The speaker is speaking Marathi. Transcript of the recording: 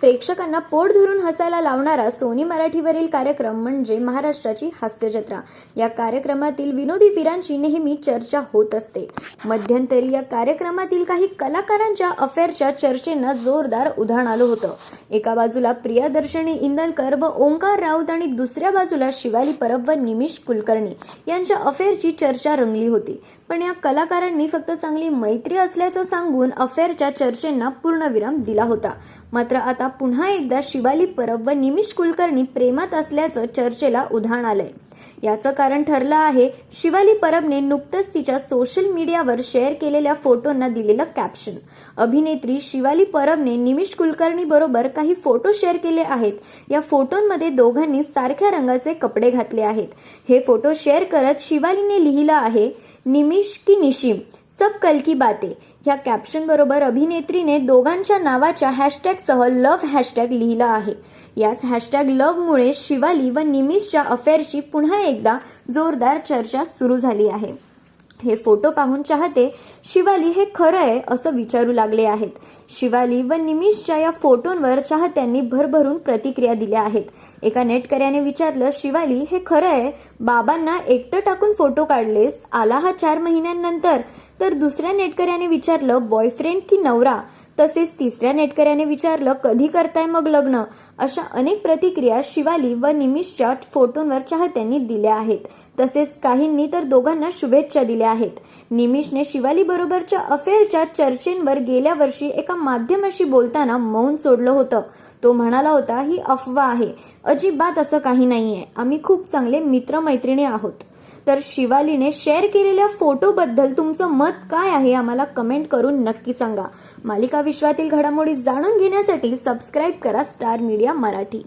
प्रेक्षकांना पोट धरून हसायला लावणारा सोनी मराठीवरील कार्यक्रम म्हणजे महाराष्ट्राची हास्यजत्रा. या कार्यक्रमातील विनोदी वीरांची नेहमी चर्चा होत असते. मध्यंतरी या कार्यक्रमातील काही कलाकारांच्या अफेअरच्या चर्चेनं जोरदार उधाण आलं होतं. एका बाजूला प्रियादर्शनी इंदलकर व ओंकार राऊत आणि दुसऱ्या बाजूला शिवाली परब व निमिष कुलकर्णी यांच्या अफेअरची चर्चा रंगली होती. पण या कलाकारांनी फक्त चांगली मैत्री असल्याचं सांगून अफेअरच्या चर्चेंना पूर्णविराम दिला होता. मात्र आता पुन्हा एकदा शिवाली परब व निमिष कुलकर्णी प्रेमात असल्याचं चर्चेला उधाण आलंय. याचं कारण ठरलं आहे शिवाली परबने नुकतंच तिच्या सोशल मीडियावर शेअर केलेल्या फोटोंना दिलेलं कॅप्शन अभिनेत्री शिवाली परबने निमिष कुलकर्णी बरोबर काही फोटो शेअर केले आहेत. या फोटोंमध्ये दोघांनी सारख्या रंगाचे कपडे घातले आहेत. हे फोटो शेअर करत शिवालीने लिहिलं आहे निमिष की निशिम. सब कल की बाते. ह्या कॅप्शन बरोबर अभिनेत्रीने दोघांच्या नावाच्या हॅशटॅगसह लव्ह हॅशटॅग लिहिला आहे. याच हॅशटॅग लव्हमुळे शिवाली व निमिषच्या अफेअरची पुन्हा एकदा जोरदार चर्चा सुरू झाली आहे. हे फोटो पाहून चाहते शिवाली हे खरं आहे असं विचारू लागले आहेत. शिवाली व निमिषच्या या फोटोंवर चाहत्यांनी भरभरून प्रतिक्रिया दिल्या आहेत. एका नेटकऱ्याने विचारलं शिवाली हे खरं आहे? बाबांना एकटं टाकून फोटो काढलेस? आला हा चार महिन्यांनंतर? तर दुसऱ्या नेटकऱ्याने विचारलं बॉयफ्रेंड की नवरा? तसेच तिसऱ्या नेटकऱ्याने विचारलं कधी करताय मग लग्न? अशा अनेक प्रतिक्रिया शिवाली व निमिषच्या फोटोंवर चाहत्यांनी दिल्या आहेत. तसेच काहींनी तर दोघांना शुभेच्छा दिल्या आहेत. निमिषने शिवाली बरोबरच्या अफेअरच्या चर्चेंवर गेल्या वर्षी एका माध्यमाशी बोलताना मौन सोडलं होतं. तो म्हणाला होता ही अफवा आहे. अजिबात असं काही नाहीये. आम्ही खूप चांगले मित्रमैत्रिणी आहोत. तर शिवालीने शेअर केलेल्या फोटोबद्दल तुमचं मत काय आहे आम्हाला कमेंट करून नक्की सांगा. मालिका विश्वातील घडामोडी जाणून घेण्यासाठी सबस्क्राईब करा स्टार मीडिया मराठी.